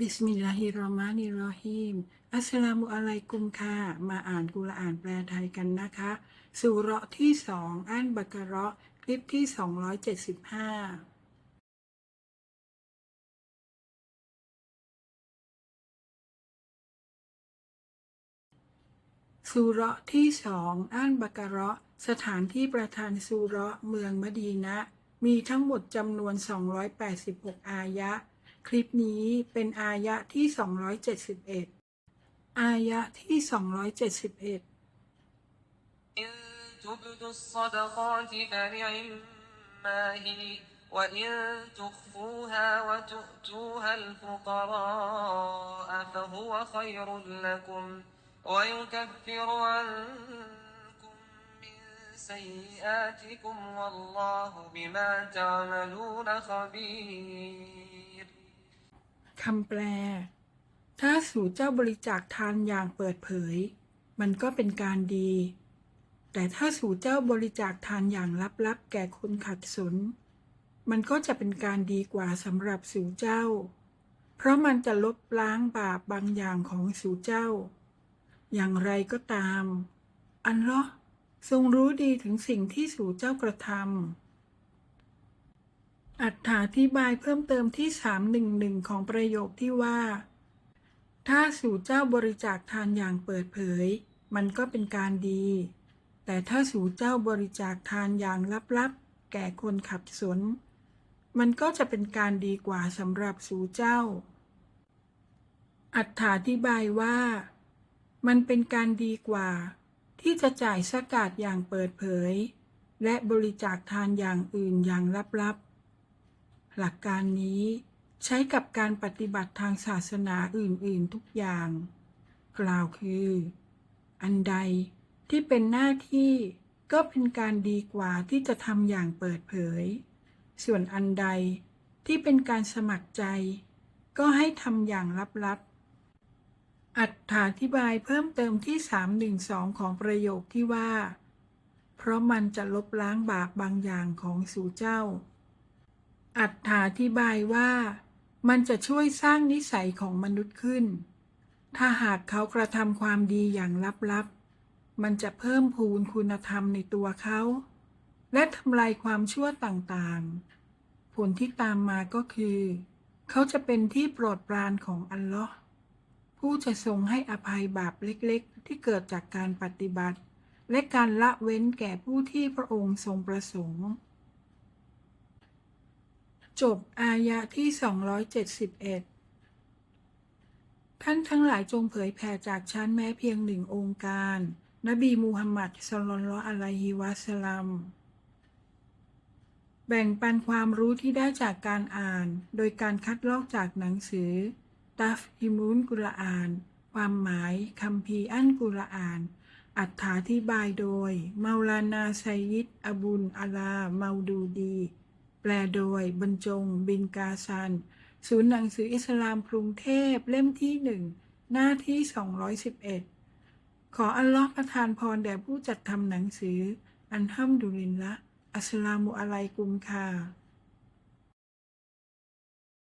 บิสมิลลาฮิรเราะมานิรเราะฮีม อัสสลามุอะลัยกุมค่ะ มาอ่านกุรอานแปลไทยกันนะคะ สุเราะที่สองอันบักเราะห์คลิปที่ 275สุเราะที่สองอันบักะเราะห์สถานที่ประธานสุเราะเมืองมดีนะ มีทั้งหมดจำนวน 286 อายะ คลิปนี้เป็นอายะที่ 271 อายะที่ 271 إن تبدوا الصدقات فنعما هي وإن تخفوها وتؤتوها الفقراء فهو خير لكم ويكفر عنكم من سيئاتكم والله بما تعملون خبير คำแปล ถ้าสู่เจ้าบริจาคทานอย่างเปิดเผย มันก็เป็นการดี แต่ถ้าสู่เจ้าบริจาคทานอย่างลับๆ แก่คนขัดสน มันก็จะเป็นการดีกว่าสำหรับสู่เจ้า เพราะมันจะลบล้างบาปบางอย่างของสู่เจ้า อย่างไรก็ตาม อันเลอฮ์ทรงรู้ดีถึงสิ่งที่สู่เจ้ากระทำ อัถาธิบายเพิ่มเติมที่ 311 ของประโยคที่ว่า ถ้าสู่เจ้าบริจาคทานอย่างเปิดเผย มันก็เป็นการดี แต่ถ้าสู่เจ้าบริจาคทานอย่างลับๆ แก่คนขัดสน มันก็จะเป็นการดีกว่าสำหรับสู่เจ้า อัถาธิบายว่า มันเป็นการดีกว่า ที่จะจ่ายสกาดอย่างเปิดเผย และบริจาคทานอย่างอื่นอย่างลับๆ หลักการนี้ใช้กับการปฏิบัติทางศาสนาอื่น ๆ ทุกอย่าง กล่าวคือ อันใดที่เป็นหน้าที่ก็เป็นการดีกว่าที่จะทำอย่างเปิดเผย ส่วนอันใดที่เป็นการสมัครใจ ก็ให้ทำอย่างลับๆ อัดถาธิบายเพิ่มเติมที่ 312 ของประโยคที่ว่า เพราะมันจะลบล้างบาปบางอย่างของสู่เจ้า อัตถาธิบายว่ามันจะช่วยสร้างนิสัยของมนุษย์ขึ้น ถ้าหากเขากระทำความดีอย่างลับๆ มันจะเพิ่มพูนคุณธรรมในตัวเขา และทำลายความชั่วต่างๆ ผลที่ตามมาก็คือ เขาจะเป็นที่โปรดปรานของอัลลอฮ์ผู้จะทรงให้อภัยบาปเล็กๆ ที่เกิดจากการปฏิบัติ และการละเว้นแก่ผู้ที่พระองค์ทรงประสงค์ จบอายะที่ 271 ท่านทั้งหลายจงเผยแผ่จากชั้นแม้เพียงหนึ่งองค์การ นบีมูฮัมมัดสลลัลอะลัยฮิวะสลัม แบ่งปันความรู้ที่ได้จากการอ่าน โดยการคัดลอกจากหนังสือ ตัฟฮิมุนกุรอาน ความหมายคำพีอันกุรอาน อัถาธิบายโดย เมาลานาไซยิดอบุลอาลาเมาดูดี แปลโดยบรรจงบินกาซัน ศูนย์หนังสืออิสลามกรุงเทพเล่มที่หนึ่งหน้าที่ 211 ขออัลลอฮ์ประทานพรแด่ผู้จัดทำหนังสือ อันห้ามดุลินละ อัสสลามุอะลัยกุมค่ะ